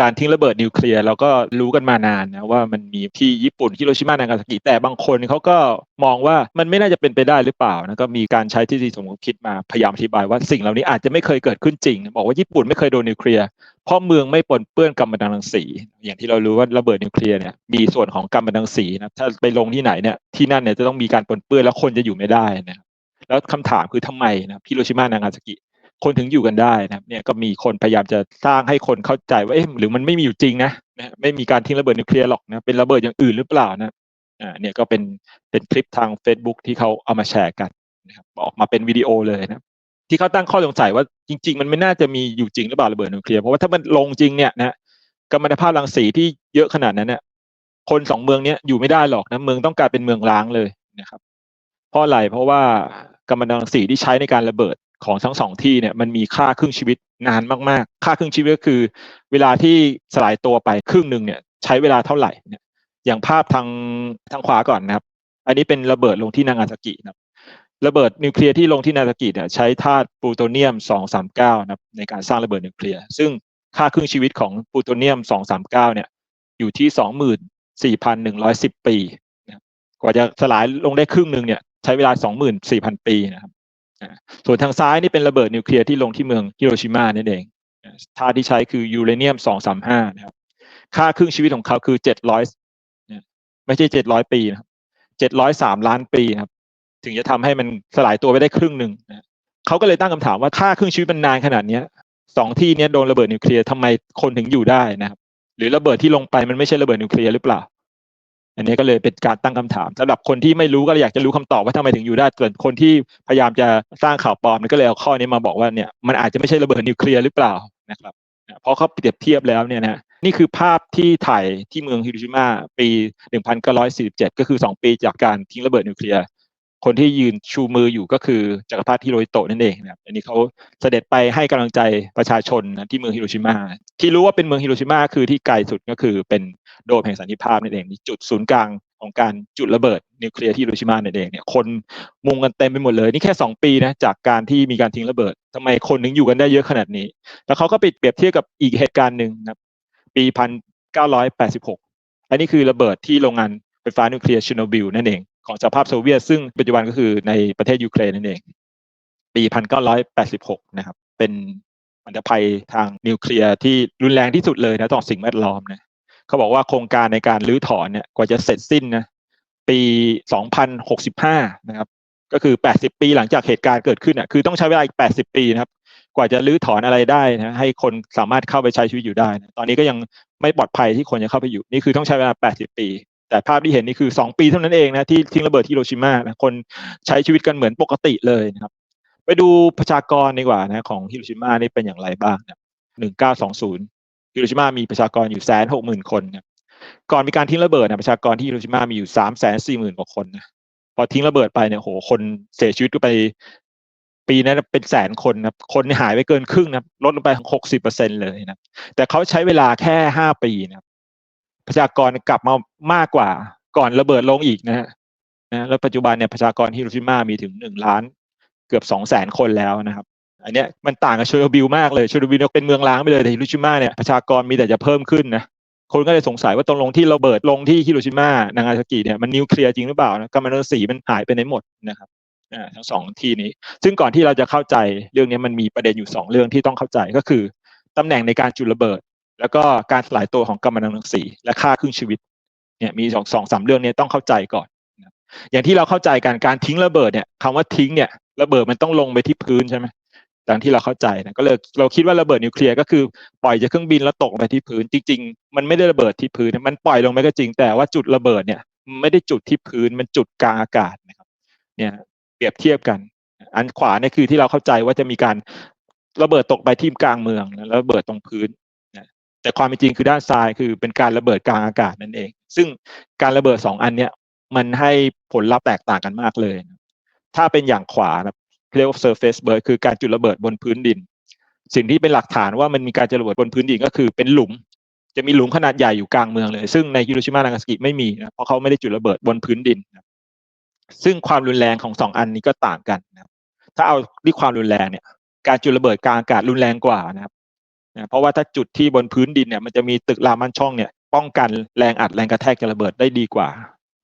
การทิ้งระเบิดนิวเคลียร์เราก็รู้กันมานานนะว่ามันมีที่ญี่ปุ่นฮิโรชิมานางาซากิแต่บางคนเขาก็มองว่ามันไม่น่าจะเป็นไปได้หรือเปล่านะก็มีการใช้ทฤษฎีสมคบคิดมาพยายามอธิบายว่าสิ่งเหล่านี้อาจจะไม่เคยเกิดขึ้นจริง บอกว่าญี่ปุ่นไม่เคยโดนนิวเคลียร์เพราะเมืองไม่ปนเปื้อนกัมมันตรังสี อย่างที่เรารู้ว่าระเบิดนิวเคลียร์เนี่ยมีส่วนของกัมมันตรังสีนะถ้าไปลงที่ไหนเนี่ยที่นั่นเนี่ยจะต้องมีการปนเปื้อนแล้วคนจะอยู่ไม่ได้นะแล้วคำถามคือทำไมนะฮิโรชิมานางาซากิ คนถึงอยู่กันได้นะครับเนี่ยก็มีคนพยายามจะสร้างให้คนเข้าใจว่าเอ๊ะหรือมันไม่มีอยู่จริงนะนะไม่มีการทิ้งระเบิดนิวเคลียร์หรอกนะเป็นระเบิดอย่างอื่นหรือเปล่านะอ่าเนี่ยก็เป็นเป็นคลิปทาง Facebook ที่เขาเอามาแชร์กันนะครับออกมาเป็นวิดีโอเลยนะที่เขาตั้งข้อสงสัยว่าจริง ๆ มันไม่น่าจะมีอยู่จริงหรือเปล่าระเบิดนิวเคลียร์เพราะว่าถ้ามันลงจริงเนี่ยนะกัมมันตภาพรังสีที่เยอะขนาดนั้นเนี่ยคนสองเมืองเนี้ยอยู่ไม่ได้หรอกนะเมืองต้องกลายเป็นเมืองร้างเลยนะครับ เพราะอะไรเพราะว่ากัมมันตรังสีที่ใช้ในการระเบิด ของทั้งสองที่เนี่ยมันมีค่าครึ่งชีวิตนานมากๆ ค่าครึ่งชีวิตก็คือ เวลาที่สลายตัวไปครึ่งหนึ่งเนี่ยใช้เวลาเท่าไหร่เนี่ยอย่างภาพทางทางขวาก่อนนะครับ อันนี้เป็นระเบิดลงที่นางาซากินะครับระเบิดนิวเคลียร์ที่ลงที่นาซากิเนี่ยใช้ธาตุปูโตเนียม 239นะครับในการสร้างระเบิดนิวเคลียร์ซึ่งค่าครึ่งชีวิตของปูโตเนียม 239เนี่ยอยู่ที่ 24,110 ปีนะกว่าจะสลายลงได้ครึ่งหนึ่งเนี่ยใช้เวลา 24,000 ปีนะครับ ส่วนทางซ้ายนี่เป็นระเบิดนิวเคลียร์ที่ลงที่เมืองฮิโรชิมานั่นเองธาตุที่ใช้คือยูเรเนียม235นะครับ ค่าครึ่งชีวิตของเขาคือ700ไม่ใช่700ปีนะครับ703ล้านปีนะครับ ถึงจะทำให้มันสลายตัวไปได้ครึ่งหนึ่งนะเขาก็เลยตั้งคำถามว่าค่าครึ่งชีวิตมันนานขนาดนี้สองที่นี้โดนระเบิดนิวเคลียร์ทำไมคนถึงอยู่ได้นะครับ หรือระเบิดที่ลงไปมันไม่ใช่ระเบิดนิวเคลียร์หรือเปล่า อันนี้ก็เลยเป็นการตั้งคำถามสำหรับคนที่ไม่รู้ก็อยากจะรู้คำตอบว่าทำไมถึงอยู่ได้เกิดคนที่พยายามจะสร้างข่าวปลอมก็เลยเอาข้อนี้มาบอกว่าเนี่ยมันอาจจะไม่ใช่ระเบิดนิวเคลียร์หรือเปล่านะครับเพราะเขาเปรียบเทียบแล้วเนี่ยนะนี่คือภาพที่ถ่ายที่เมืองฮิโรชิมาปี 1947 ก็คือ 2 ปีจากการทิ้งระเบิดนิวเคลียร์ คนที่ยืนชูมืออยู่ก็คือจักรพรรดิฮิโรฮิโตะนั่นเองนะครับอันนี้เขาเสด็จไปให้กำลังใจประชาชนนะที่เมืองฮิโรชิมาที่รู้ว่าเป็นเมืองฮิโรชิมาคือที่ไกลสุดก็คือเป็นโดมแห่งสันติภาพนั่นเองจุดศูนย์กลางของการจุดระเบิดนิวเคลียร์ที่ฮิโรชิมานั่นเองเนี่ยคนมุงกันเต็มไปหมดเลย นี่แค่ 2 ปีนะจากการที่มีการทิ้งระเบิดทำไมคนถึงอยู่กันได้เยอะขนาดนี้ แล้วเขาก็ไปเปรียบเทียบกับอีกเหตุการณ์หนึ่งนะปี1986อันนี้คือระเบิดที่โรงงานไฟฟ้านิวเคลียร์ชิโนบิลนั่นเอง ของสหภาพโซเวียต ซึ่งปัจจุบันก็คือในประเทศยูเครนนั่นเอง ปี 1986 นะครับ เป็นอันตรภัยทางนิวเคลียร์ที่รุนแรงที่สุดเลยนะต่อสิ่งแวดล้อมนะเขาบอกว่าโครงการในการรื้อถอนเนี่ยกว่าจะเสร็จสิ้นนะปี 2065 นะครับ ก็คือ 80 ปีหลังจากเหตุการณ์เกิดขึ้นอะคือต้องใช้เวลาอีก 80 ปีนะครับ กว่าจะรื้อถอนอะไรได้นะให้คนสามารถเข้าไปใช้ชีวิตอยู่ได้นะตอนนี้ก็ยังไม่ปลอดภัยที่คนจะเข้าไปอยู่ นี่คือต้องใช้เวลา 80 ปี แต่ภาพที่เห็นนี่คือ 2 ปีเท่านั้นเองนะที่ทิ้งระเบิดที่โรชิมานะคนใช้ชีวิตกันเหมือนปกติเลยนะครับ ไปดูประชากรดีกว่านะของฮิโรชิมานี่เป็นอย่างไรบ้างนะ1920ฮิโรชิมามีประชากรอยู่แสนหกหมื่นคนนะก่อนมีการทิ้งระเบิดนะประชากรที่ฮิโรชิมามีอยู่สามแสนสี่หมื่นกว่าคนนะพอทิ้งระเบิดไปเนี่ยโหคนเสียชีวิตก็ไป ปีนั้นเป็นแสนคนนะคนหายไปเกินครึ่งนะลดลงไปหกสิบเปอร์เซ็นเลยนะแต่เขาใช้เวลาแค่ห้าปีนะ ประชากรกลับมามากกว่าก่อนระเบิดลงอีกนะฮะนะแล้วปัจจุบันเนี่ยประชากรฮิโรชิมามีถึงหนึ่งล้านเกือบสองแสนคนแล้วนะครับ อันเนี้ยมันต่างกับโชโรบิลมากเลยโชโรบิลเป็นเมืองล้างไปเลยแต่ฮิโรชิมาเนี่ยประชากรมีแต่จะเพิ่มขึ้นนะคนก็เลยสงสัยว่าตรงลงที่ระเบิดลงที่ฮิโรชิมานางาซากิเนี่ยมันนิวเคลียร์จริงหรือเปล่านะกัมมันตรังสีมันหายไปไหนหมดนะครับอ่าทั้งสองที่นี้ ซึ่งก่อนที่เราจะเข้าใจเรื่องนี้มันมีประเด็นอยู่สองเรื่องที่ต้องเข้าใจก็คือตำแหน่งในการจุดระเบิด แล้วก็การสลายตัวของกัมมันตรังสีและค่าครึ่งชีวิตเนี่ยมีสองสองสามเรื่องนี้ต้องเข้าใจก่อนอย่างที่เราเข้าใจการการทิ้งระเบิดเนี่ยคำว่าทิ้งเนี่ยระเบิดมันต้องลงไปที่พื้นใช่ไหมดังที่เราเข้าใจนะก็เลยเราคิดว่าระเบิดนิวเคลียร์ก็คือปล่อยจากเครื่องบินแล้วตกไปที่พื้น จริง ๆ มันไม่ได้ระเบิดที่พื้นมันปล่อยลงไปก็จริงแต่ว่าจุดระเบิดเนี่ยไม่ได้จุดที่พื้นมันจุดกลางอากาศนะครับเนี่ยเปรียบเทียบกัน อันขวาเนี่ยคือที่เราเข้าใจว่าจะมีการระเบิดตกไปที่กลางเมืองแล้วระเบิดตรงพื้น แต่ความเป็นจริงคือด้านซ้ายคือเป็นการระเบิดกลางอากาศนั่นเอง ซึ่งการระเบิดสองอันเนี้ยมันให้ผลลัพธ์แตกต่างกันมากเลย ถ้าเป็นอย่างขวานะเรียกว่า surface burst คือการจุดระเบิดบนพื้นดิน สิ่งที่เป็นหลักฐานว่ามันมีการจุดระเบิดบนพื้นดินก็คือเป็นหลุม จะมีหลุมขนาดใหญ่อยู่กลางเมืองเลย ซึ่งในฮิโรชิมานางาซากิไม่มีนะเพราะเขาไม่ได้จุดระเบิดบนพื้นดินนะซึ่งความรุนแรงของสองอันนี้ก็ต่างกันนะถ้าเอาที่ความรุนแรงเนี่ย การจุดระเบิดกลางอากาศรุนแรงกว่านะครับ นะเพราะว่าถ้าจุดที่บนพื้นดินเนี่ยมันจะมีตึกรามบ้านช่องเนี่ยป้องกันแรงอัดแรงกระแทกจะระเบิดได้ดีกว่า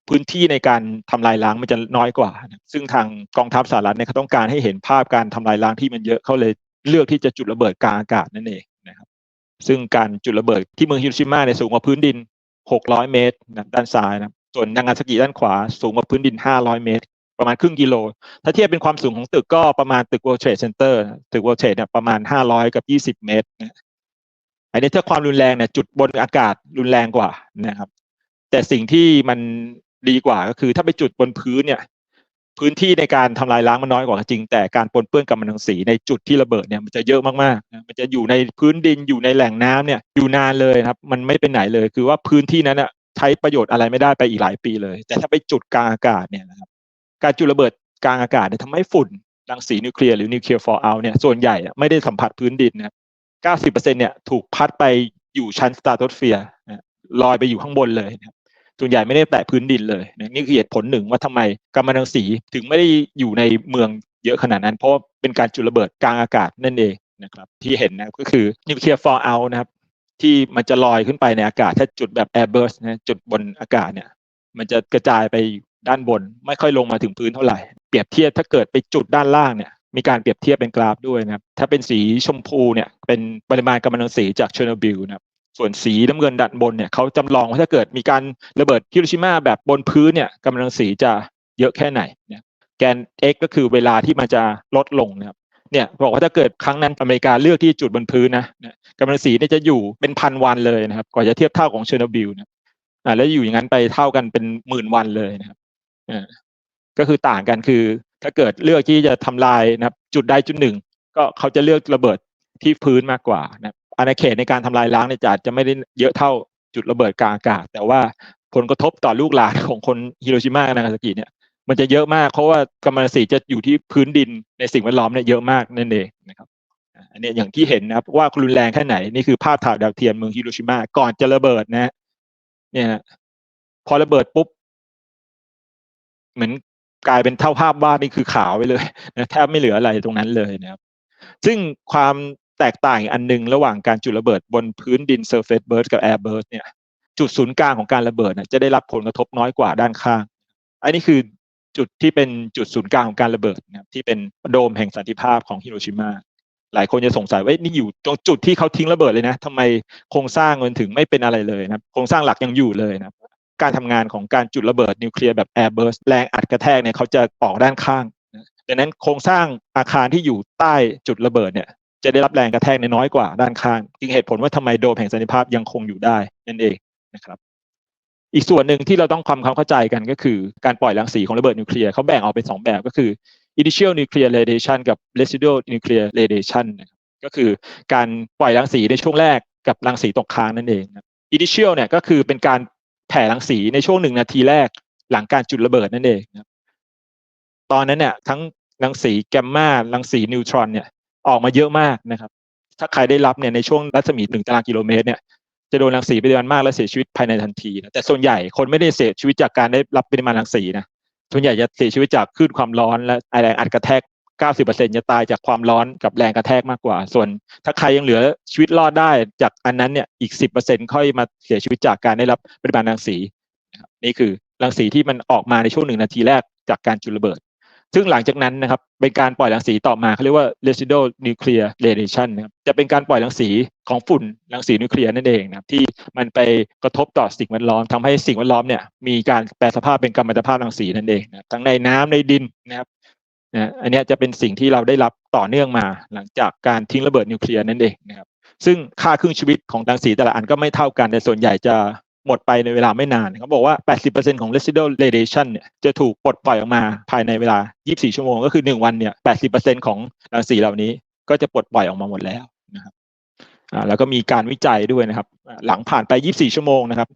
พื้นที่ในการทำลายล้างมันจะน้อยกว่า ซึ่งทางกองทัพสหรัฐเนี่ยเขาต้องการให้เห็นภาพการทำลายล้างที่มันเยอะเขาเลยเลือกที่จะจุดระเบิดกลางอากาศนั่นเองนะครับซึ่งการจุดระเบิดที่เมืองฮิโรชิมาเนี่ยสูงกว่าพื้นดิน 600 เมตรนะด้านซ้ายนะส่วนนางาซากิด้านขวาสูงกว่าพื้นดิน 500 เมตร ประมาณครึ่งกิโล ถ้าเทียบเป็นความสูงของตึกก็ประมาณตึก World Trade Center ตึก World Trade เนี่ยประมาณ 500 กับ 20 เมตรนะอันนี้ถ้าความรุนแรงเนี่ยจุดบนอากาศรุนแรงกว่านะครับ แต่สิ่งที่มันดีกว่าก็คือถ้าไปจุดบนพื้นเนี่ย พื้นที่ในการทำลายล้างมันน้อยกว่าจริง แต่การปนเปื้อนกัมมันตรังสีในจุดที่ระเบิดเนี่ยมันจะเยอะมากๆ มันจะอยู่ในพื้นดินอยู่ในแหล่งน้ำเนี่ยอยู่นานเลยครับ มันไม่เป็นไหนเลย คือว่าพื้นที่นั้นอะใช้ประโยชน์อะไรไม่ได้ไปอีกหลายปีเลย แต่ถ้าไปจุดกลางอากาศเนี่ยนะครับ การจุดระเบิดกลางอากาศเนี่ยทำให้ฝุ่นรังสีนิวเคลียร์หรือนิวเคลียร์ฟอร์เอาเนี่ยส่วนใหญ่อะไม่ได้สัมผัสพื้นดินนะครับ90%เนี่ยถูกพัดไปอยู่ชั้นสตาร์โตสเฟียร์ลอยไปอยู่ข้างบนเลยนะส่วนใหญ่ไม่ได้แตะพื้นดินเลยนะนี่คือเหตุผลหนึ่งว่าทำไมกัมมันตรังสีถึงไม่ได้อยู่ในเมืองเยอะขนาดนั้น เพราะเป็นการจุดระเบิดกลางอากาศนั่นเองนะครับที่เห็นนะก็คือนิวเคลียร์ฟอร์เอานะครับที่มันจะลอยขึ้นไปในอากาศ ถ้าจุดแบบแอร์เบิร์สนะจุดบนอากาศเนี่ยมันจะกระจายไป ด้านบนไม่ค่อยลงมาถึงพื้นเท่าไหร่ เปรียบเทียบถ้าเกิดไปจุดด้านล่างเนี่ยมีการเปรียบเทียบเป็นกราฟด้วยนะครับถ้าเป็นสีชมพูเนี่ยเป็นปริมาณกัมมันตรังสีจากเชอร์โนบิลนะครับส่วนสีน้ำเงินด้านบนเนี่ยเขาจำลองว่าถ้าเกิดมีการระเบิดฮิโรชิมาแบบบนพื้นเนี่ยกัมมันตรังสีจะเยอะแค่ไหนเนี่ยแกน x ก็คือเวลาที่มันจะลดลงนะครับเนี่ยบอกว่าถ้าเกิดครั้งนั้นอเมริกาเลือกที่จุดบนพื้นนะกัมมันตรังสีเนี่ยจะอยู่เป็นพันวันเลยนะครับกว่าจะเทียบเท่าของเชอร์โนบิลนะอ่าแล้วอยู่อย่างนั้นไปเท่ากันเป็นหมื่นวันเลยนะครับ ก็คือต่างกันคือ ถ้าเกิดเลือกที่จะทำลายนะครับ จุดใดจุดหนึ่ง ก็เขาจะเลือกระเบิดที่พื้นมากกว่านะครับอาณาเขตในการทำลายล้างเนี่ยจะอาจะไม่ได้เยอะเท่าจุดระเบิดกลางอากาศ แต่ว่าผลกระทบต่อลูกหลานของคนฮิโรชิมานางาซากิเนี่ยมันจะเยอะมากเพราะว่ากัมมันต์สีจะอยู่ที่พื้นดินในสิ่งแวดล้อมเนี่ยเยอะมากนั่นเองนะครับอันนี้อย่างที่เห็นนะครับว่ารุนแรงแค่ไหนนี่คือภาพถ่ายดาวเทียมเมืองฮิโรชิมาก่อนจะระเบิดนะฮะเนี่ยนะพอระเบิดปุ๊บ เหมือนกลายเป็นเท่าภาพวาดนี่คือขาวไปเลยนะแทบไม่เหลืออะไรตรงนั้นเลยนะครับ ซึ่งความแตกต่างอันหนึงระหว่างการจุดระเบิดบนพื้นดิน surface burst กับ air burst เนี่ย จุดศูนย์กลางของการระเบิดนะจะได้รับผลกระทบน้อยกว่าด้านข้าง อันนี้คือจุดที่เป็นจุดศูนย์กลางของการระเบิดนะที่เป็นโดมแห่งสันติภาพของฮิโรชิมาหลายคนจะสงสัยว่านี่อยู่ตรงจุดที่เขาทิ้งระเบิดเลยนะทำไมโครงสร้างมันถึงไม่เป็นอะไรเลยนะโครงสร้างหลักยังอยู่เลยนะ การทำงานของการจุดระเบิดนิวเคลียร์แบบ air burst แรงอัดกระแทกเนี่ยเขาจะออกด้านข้างดังนั้นโครงสร้างอาคารที่อยู่ใต้จุดระเบิดเนี่ยจะได้รับแรงกระแทกน้อยกว่าด้านข้างจึงเหตุผลว่าทำไมโดมแห่งสันติภาพยังคงอยู่ได้นั่นเองนะครับ อีกส่วนหนึ่งที่เราต้องความความเข้าใจกันก็คือการปล่อยรังสีของระเบิดนิวเคลียร์เขาแบ่งออกเป็นสองแบบก็คือ initial nuclear radiation กับ residual nuclear radiation ก็คือการปล่อยรังสีในช่วงแรกกับรังสีตกค้างนั่นเอง initial เนี่ยก็คือเป็นการ แผ่รังสีในช่วงหนึ่งนาทีแรกหลังการจุดระเบิดนั่นเองตอนนั้นเนี่ยทั้งรังสีแกมมารังสีนิวตรอนเนี่ยออกมาเยอะมากนะครับ ถ้าใครได้รับเนี่ยในช่วงรัศมีหนึ่งตารางกิโลเมตรเนี่ยจะโดนรังสีปริมาณมากและเสียชีวิตภายในทันทีนะแต่ส่วนใหญ่คนไม่ได้เสียชีวิตจากการได้รับปริมาณรังสีนะส่วนใหญ่จะเสียชีวิตจากคลื่นความร้อนและแรงอัดกระแทก 90%จะตายจากความร้อนกับแรงกระแทกมากกว่า ส่วนถ้าใครยังเหลือชีวิตรอดได้จากอันนั้นเนี่ยอีก 10%ค่อยมาเสียชีวิตจากการได้รับปริมาณรังสีนี่คือรังสีที่มันออกมาในช่วงหนึ่งนาทีแรกจากการจุดระเบิด ซึ่งหลังจากนั้นนะครับเป็นการปล่อยรังสีต่อมาเขาเรียกว่า residual nuclear radiation นะครับจะเป็นการปล่อยรังสีของฝุ่นรังสีนิวเคลียร์นั่นเองนะครับที่มันไปกระทบต่อสิ่งแวดล้อมทำให้สิ่งแวดล้อมเนี่ยมีการแปลสภาพเป็นกัมมันตภาพรังสีนั่นเองนะทั้งในน้ำในดินนะครับ นะอันนี้จะเป็นสิ่งที่เราได้รับต่อเนื่องมาหลังจากการทิ้งระเบิดนิวเคลียร์นั่นเองนะครับซึ่งค่าครึ่งชีวิตของรังสีแต่ละอันก็ไม่เท่ากัน แต่ส่วนใหญ่จะหมดไปในเวลาไม่นานเขาบอกว่า 80%ของ residual radiation เนี่ยจะถูกปลดปล่อยออกมาภายในเวลา 24 ชั่วโมง ก็คือ 1 วันเนี่ย 80%ของรังสีเหล่านี้ก็จะปลดปล่อยออกมาหมดแล้วนะครับอ่าแล้วก็มีการวิจัยด้วยนะครับ หลังผ่านไป 24 ชั่วโมงนะครับ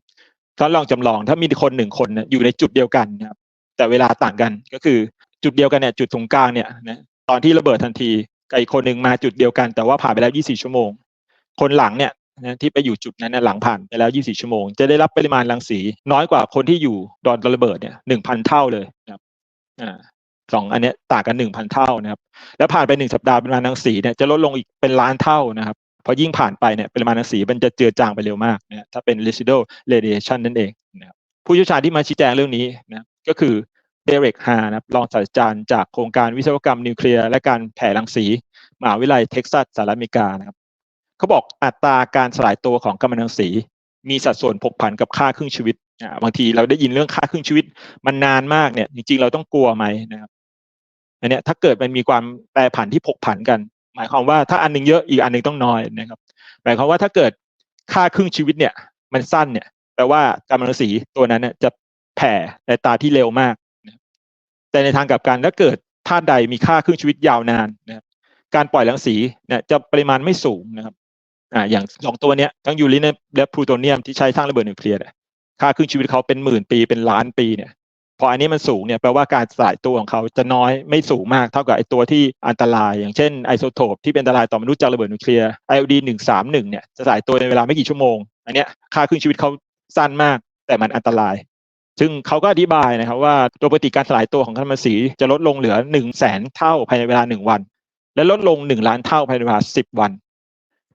ถ้าลองจำลองถ้ามีคนหนึ่งคนอยู่ในจุดเดียวกันนะครับแต่เวลาต่างกันก็คือ จุดเดียวกันเนี่ยจุดตรงกลางเนี่ยนะตอนที่ระเบิดทันทีกับอีกคนหนึ่งมาจุดเดียวกัน แต่ว่าผ่านไปแล้ว 24 ชั่วโมง คนหลังเนี่ยนะที่ไปอยู่จุดนั้นเนยหลังผ่านไปแล้ว 24 ชั่วโมง จะได้รับปริมาณรังสี น้อยกว่าคนที่อยู่ดอนระเบิดเนี่ย 1,000 เท่าเลยนะครับอ่าสองอันเนี้ยต่างกัน 1,000 เท่านะครับ แล้วผ่านไปหนึ่งสัปดาห์ปริมาณรังสีเนี่ยจะลดลงอีกเป็นล้านเท่านะครับเพราะยิ่งผ่านไปเนี่ยปริมาณรังสีมันจะเจือจางไปเร็วมากนะถ้าเป็น residual radiation นั่นเองนะครับผู้เชี่ยวชาญที่มาชี้แจงเรื่องนี้นะก็คือ เดเรกฮานะครับรองศาสตราจารย์จากโครงการวิศวกรรมนิวเคลียร์และการแผ่รังสีมหาวิทยาลัยเท็กซัสสหรัฐอเมริกานะครับเขาบอกอัตราการสลายตัวของกัมมันตรังสี มีสัดส่วนผกผันกับค่าครึ่งชีวิตอ่าบางทีเราได้ยินเรื่องค่าครึ่งชีวิตมันนานมากเนี่ย จริงๆเราต้องกลัวไหมนะครับอันเนี้ยถ้าเกิดมันมีความแปรผันที่ผกผันกัน หมายความว่าถ้าอันหนึงเยอะอีกอันหนึงต้องน้อยนะครับ หมายความว่าถ้าเกิดค่าครึ่งชีวิตเนี่ย มันสั้นเนี่ยแปลว่ากัมมันตรังสีตัวนั้นเนี่ยจะแผ่ในตาที่เร็วมาก แต่ในทางกลับกันถ้าเกิดธาตุใดมีค่าครึ่งชีวิตยาวนานนะการปล่อยรังสีเนี่ยจะปริมาณไม่สูงนะครับอ่าอย่างสองตัวเนี้ยทั้งยูเรเนียมและพลูโตเนียมที่ใช้สร้างระเบิดนิวเคลียร์ค่าครึ่งชีวิตเขาเป็นหมื่นปีเป็นล้านปีเนี่ยพออันนี้มันสูงเนี่ยแปลว่าการสลายตัวของเขาจะน้อยไม่สูงมากเท่ากับไอตัวที่อันตราย อย่างเช่นไอโซโทปที่เป็นอันตรายต่อมนุษย์จากระเบิดนิวเคลียร์ IOD หนึ่งสามหนึ่งเนี่ยจะสลายตัวในเวลาไม่กี่ชั่วโมง อันเนี้ยค่าครึ่งชีวิตเขาสั้นมาก แต่มันอันตราย ซึ่งเขาก็อธิบายนะครับว่าตัวปฏิการสลายตัวของกัมมันสีจะลดลงเหลือหนึ่งแสนเท่าภายในเวลาหนึ่งวัน และลดลงหนึ่งล้านเท่าภายในเวลาสิบวัน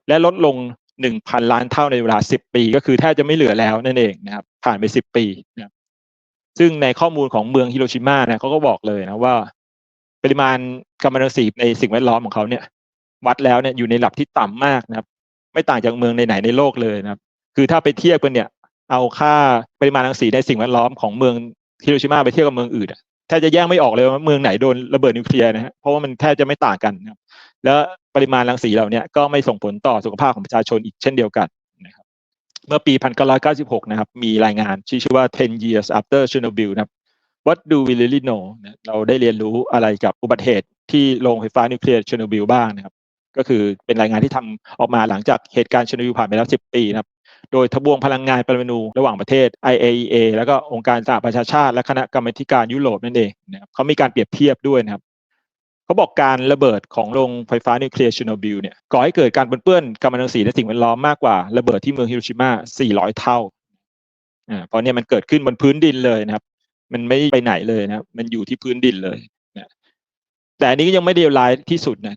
และลดลงหนึ่งพันล้านเท่าในเวลาสิบปี ก็คือแทบจะไม่เหลือแล้วนั่นเองนะครับผ่านไปสิบปีนะครับซึ่งในข้อมูลของเมืองฮิโรชิมาเนี่ยเขาก็บอกเลยนะว่า ปริมาณกัมมันตรังสีในสิ่งแวดล้อมของเขาเนี่ย วัดแล้วเนี่ยอยู่ในระดับที่ต่ำมากนะครับ ไม่ต่างจากเมืองไหนในโลกเลยนะครับ คือถ้าไปเทียบกันเนี่ย เอาค่าปริมาณรังสีในสิ่งแวดล้อมของเมืองฮิโรชิมาไปเทียบกับเมืองอื่นอะแทบจะแยกไม่ออกเลยว่าเมืองไหนโดนระเบิดนิวเคลียร์นะฮะเพราะว่ามันแทบจะไม่ต่างกันนะครับแล้วปริมาณรังสีเหล่าเนี้ยก็ไม่ส่งผลต่อสุขภาพของประชาชนอีกเช่นเดียวกันนะครับเมื่อปี 1996 นะครับ มีรายงานที่ชื่อว่า 10 years after Chernobyl นะครับ What do we really know นะเราได้เรียนรู้อะไรกับอุบัติเหตุที่โรงไฟฟ้านิวเคลียร์เชอร์โนบิลบ้างนะครับ ก็คือเป็นรายงานที่ทำออกมาหลังจากเหตุการณ์เชอร์โนบิลผ่านไปแล้ว 10 ปีนะครับ โดยทบวงพลังงานปรมาณูระหว่างประเทศ IAEA แล้วก็องค์การสหประชาชาติ และคณะกรรมาการยุโรปนั่นเองนะครับเขามีการเปรียบเทียบด้วยนะครับเขาบอกการระเบิดของโรงไฟฟ้านิวเคลียร์ชโนบิลเนี่ยก่อให้เกิดการปนเปื้อนกัมมันตรังสีในสิ่งแวดล้อมมากกว่าระเบิดที่เมืองฮิโรชิมา 400 เท่าอ่าเพราะเนี่ยมันเกิดขึ้นบนพื้นดินเลยนะครับ มันไม่ไปไหนเลยนะครับมันอยู่ที่พื้นดินเลยนะแต่อันนี้ก็ยังไม่เลวร้ายที่สุดนะ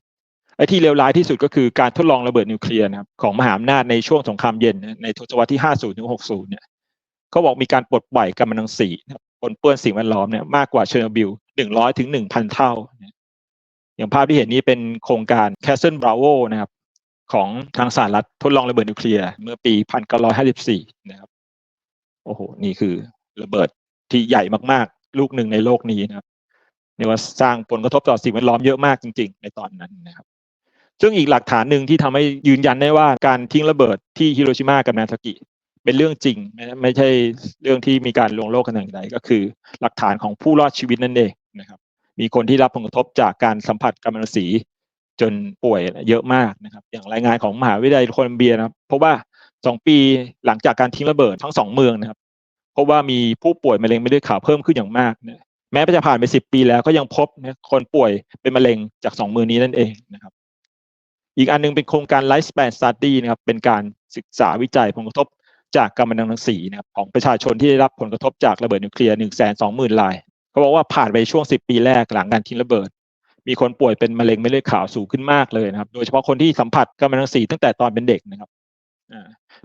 ไอ้ที่เลวร้ายที่สุดก็คือการทดลองระเบิดนิวเคลียร์นะครับของมหาอำนาจในช่วงสงครามเย็นในทศวรรษที่ 50ถึง60 เนี่ยเขาบอกมีการปลดปล่อยกัมมันตรังสีปนเปื้อนสิ่งแวดล้อมเนี่ยมากกว่าเชอร์โนบิล 100ถึง1,000 เท่านะอย่างภาพที่เห็นนี้เป็นโครงการ Castle Bravo นะครับของทางสหรัฐทดลองระเบิดนิวเคลียร์เมื่อปี 1954 นะครับ โอ้โห นี่คือระเบิดที่ใหญ่มากๆ ลูกหนึ่งในโลกนี้นะครับเรียกว่าสร้างผลกระทบต่อสิ่งแวดล้อมเยอะมากจริง ๆ ในตอนนั้นนะครับ ซึ่งอีกหลักฐานหนึ่งที่ทำให้ยืนยันได้ว่าการทิ้งระเบิดที่ฮิโรชิมากับนาซากิ เป็นเรื่องจริง ไม่ไม่ใช่เรื่องที่มีการลวงโลกกันอย่างใดก็คือ หลักฐานของผู้รอดชีวิตนั่นเองนะครับ มีคนที่รับผลกระทบจากการสัมผัสกัมมันตรังสีจนป่วยเยอะมากนะครับ อย่างรายงานของมหาวิทยาลัยโคลัมเบียนะครับพบว่าสองปีหลังจากการทิ้งระเบิดทั้งสองเมืองนะครับพบว่ามีผู้ป่วยมะเร็งไม่เลือดขาวเพิ่มขึ้นอย่างมากนะแม้จะผ่านไปสิบปีแล้วก็ยังพบนะคนป่วยเป็นมะเร็งจากสองมือนี้นั่นเองนะครับ อีกอันหนึงเป็นโครงการ Lifespan Study นะครับ เป็นการศึกษาวิจัยผลกระทบจากกัมมันตรังสีนะครับของประชาชนที่ได้รับผลกระทบจากระเบิดนิวเคลียร์หนึ่งแสนสองหมื่นราย เขาบอกว่าผ่านไปช่วงสิบปีแรกหลังการทิ้งระเบิด มีคนป่วยเป็นมะเร็งไม่เลือดขาวสูงขึ้นมากเลยนะครับ โดยเฉพาะคนที่สัมผัสกัมมันตรังสีตั้งแต่ตอนเป็นเด็กนะครับ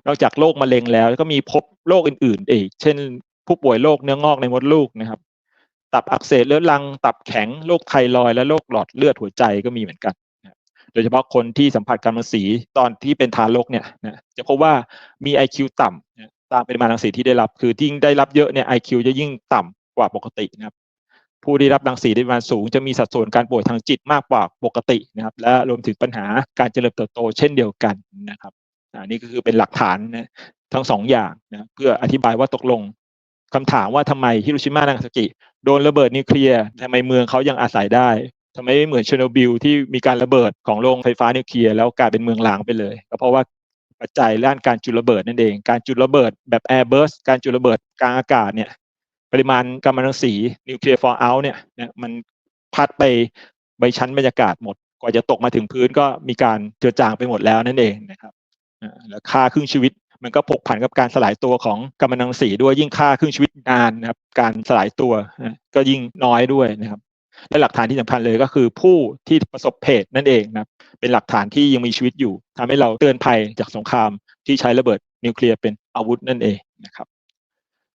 นอกจากโรคมะเร็งแล้วก็มีพบโรคอื่นๆอีก เช่น ผู้ป่วยโรคเนื้องอกในมดลูกนะครับ ตับอักเสบเรื้อรัง ตับแข็ง โรคไทรอยและโรคหลอดเลือดหัวใจก็มีเหมือนกัน โดยเฉพาะคนที่สัมผัสกัมมันตรังสีตอนที่เป็นทารกเนี่ยนะจะพบว่ามี IQ ต่ำตามปริมาณรังสีที่ได้รับ คือยิ่งได้รับเยอะเนี่ย IQ จะยิ่งต่ำกว่าปกตินะครับผู้ที่รับรังสีในปริมาณสูง จะมีสัดส่วนการป่วยทางจิตมากกว่าปกตินะครับ และรวมถึงปัญหาการเจริญเติบโตเช่นเดียวกันนะครับอันนี้ก็คือเป็นหลักฐานนะทั้งสองอย่างนะเพื่ออธิบายว่าตกลงคำถามว่าทำไมฮิโรชิมานาซากิ โดนระเบิดนิวเคลียร์ทำไมเมืองเขายังอาศัยได้ ทำไมไม่เหมือนเชอร์โนบิลที่มีการระเบิดของโรงไฟฟ้านิวเคลียร์แล้วกลายเป็นเมืองลางไปเลย ก็เพราะว่าปัจจัยด้านการจุดระเบิดนั่นเอง การจุดระเบิดแบบแอร์เบิร์สการจุดระเบิดกลางอากาศเนี่ยปริมาณกัมมันตรังสีนิวเคลียร์ฟอร์เอาเนี่ยมันพัดไปใบชั้นบรรยากาศหมด กว่าจะตกมาถึงพื้นก็มีการเจือจางไปหมดแล้วนั่นเองนะครับแล้วค่าครึ่งชีวิตมันก็ผกผันกับการสลายตัวของกัมมันตรังสีด้วยยิ่งค่าครึ่งชีวิตนานนะครับการสลายตัวก็ยิ่งน้อยด้วยนะครับ และหลักฐานที่สำคัญเลยก็คือผู้ที่ประสบเหตุนั่นเองนะครับเป็นหลักฐานที่ยังมีชีวิตอยู่ทำให้เราเตือนภัยจากสงครามที่ใช้ระเบิดนิวเคลียร์เป็นอาวุธนั่นเองนะครับ